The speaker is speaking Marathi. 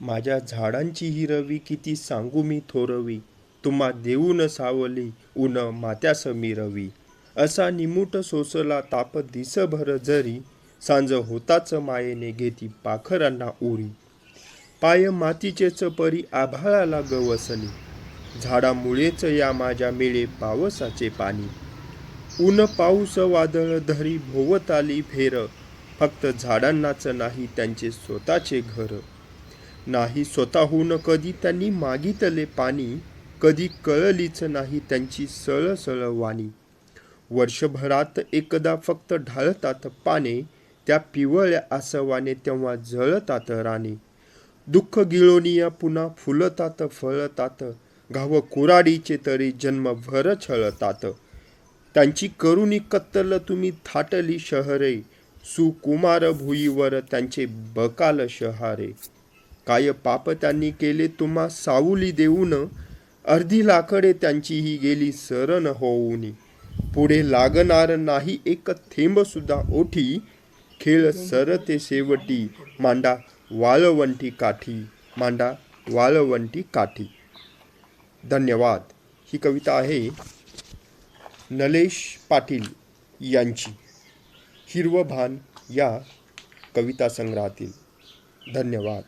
माझ्या झाडांची ही रवी किती सांगू मी थोरवी. तुम्हा देऊन सावली ऊन मात्यास मी रवी. असा निमुट सोसला ताप दिसभर जरी. सांज होताच मायेने घेती पाखरांना उरी. पाय मातीचेच परी आभाळाला गवसली. झाडामुळेच या माझ्या मिळे पावसाचे पाणी. ऊन पाऊस वादळ धरी भोवताली फेर. फक्त झाडांनाच नाही त्यांचे स्वतःचे घर. नाही स्वतःहून कधी त्यांनी मागितले पाणी कधी कळलीच नाही त्यांची सळसळ वाणी. वर्षभरात एकदा फक्त ढाळतात पाने त्या पिवळ्या आसवाने तेव्हा जळतात राणे दुःख गिळोनिया पुन्हा फुलतात फळतात घाव कुराडीचे तरी जन्मभर छळतात. त्यांची करुणी कत्तल तुम्ही थाटली शहरे सुकुमार भुईवर त्यांचे बकाल शहारे. काय पाप त्यांनी केले तुम्हा सावली देऊन अर्धी लाकडे त्यांचीही गेली सरण होऊनी. पुढे लागणार नाही एक थेंब सुद्धा ओठी. खेळ सरते शेवटी मांडा वाळवंटी काठी मांडा वाळवंटी काठी. धन्यवाद. ही कविता आहे नलेश पाटील यांची. हिरवं भान या कविता संग्रहातील धन्यवाद.